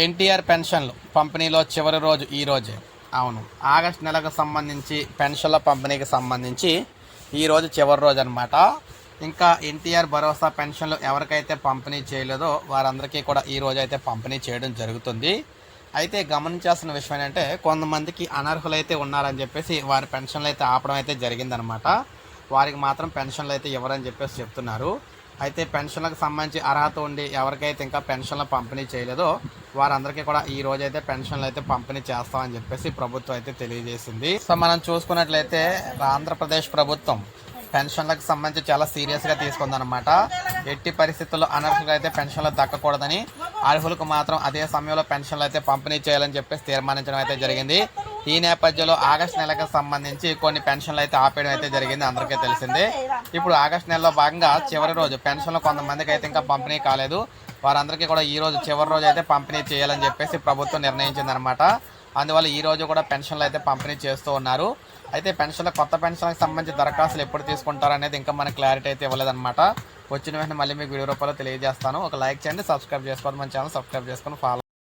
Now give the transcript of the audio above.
ఎన్టీఆర్ పెన్షన్లు పంపిణీలో చివరి రోజు ఈ రోజే. అవును ఆగస్ట్ నెలకు సంబంధించి పెన్షన్ల పంపిణీకి సంబంధించి ఈరోజు చివరి రోజు అనమాట ఇంకా ఎన్టీఆర్ భరోసా పెన్షన్లు ఎవరికైతే పంపిణీ చేయలేదో వారందరికీ కూడా ఈ రోజు అయితే పంపిణీ చేయడం జరుగుతుంది. అయితే గమనించాల్సిన విషయం ఏంటంటే కొంతమందికి అనర్హులైతే ఉన్నారని చెప్పేసి వారి పెన్షన్లు అయితే ఆపడం అయితే జరిగిందనమాట వారికి మాత్రం పెన్షన్లు అయితే ఇవ్వరని చెప్పేసి చెప్తున్నారు. అయితే పెన్షన్లకు సంబంధించి అర్హత ఉండి ఎవరికైతే ఇంకా పెన్షన్లు పంపిణీ చేయలేదో వారందరికీ కూడా ఈ రోజు అయితే పెన్షన్లు అయితే పంపిణీ చేస్తామని చెప్పేసి ప్రభుత్వం అయితే తెలియజేసింది. సో మనం చూసుకున్నట్లయితే ఆంధ్రప్రదేశ్ ప్రభుత్వం పెన్షన్లకు సంబంధించి చాలా సీరియస్గా తీసుకుందనమాట ఎట్టి పరిస్థితుల్లో అనర్హులు అయితే పెన్షన్లు దక్కకూడదని అర్హులకు మాత్రం అదే సమయంలో పెన్షన్లు అయితే పంపిణీ చేయాలని చెప్పేసి తీర్మానించడం అయితే జరిగింది. ఈ నేపథ్యంలో ఆగస్ట్ నెలకు సంబంధించి కొన్ని పెన్షన్లు అయితే ఆపేయడం అయితే జరిగింది. అందరికీ తెలిసిందే. ఇప్పుడు ఆగస్ట్ నెలలో భాగంగా చివరి రోజు పెన్షన్లు కొంతమందికి అయితే ఇంకా పంపిణీ కాలేదు. వారందరికీ కూడా ఈ రోజు చివరి రోజు అయితే పంపిణీ చేయాలని చెప్పేసి ప్రభుత్వం నిర్ణయించిందనమాట అందువల్ల ఈ రోజు కూడా పెన్షన్లు అయితే పంపిణీ చేస్తూ ఉన్నారు. అయితే పెన్షన్ల కొత్త పెన్షన్లకు సంబంధించి దరఖాస్తులు ఎప్పుడు తీసుకుంటారు అనేది ఇంకా మనకి క్లారిటీ అయితే ఇవ్వలేదన్నమాట. వచ్చిన వెంటనే మళ్ళీ మీకు వీడియో రూపాయలు తెలియజేస్తాను. ఒక లైక్ చేయండి సబ్స్క్రైబ్ చేసుకోవద్దు. మన ఛానల్ సబ్స్క్రైబ్ చేసుకొని ఫాలో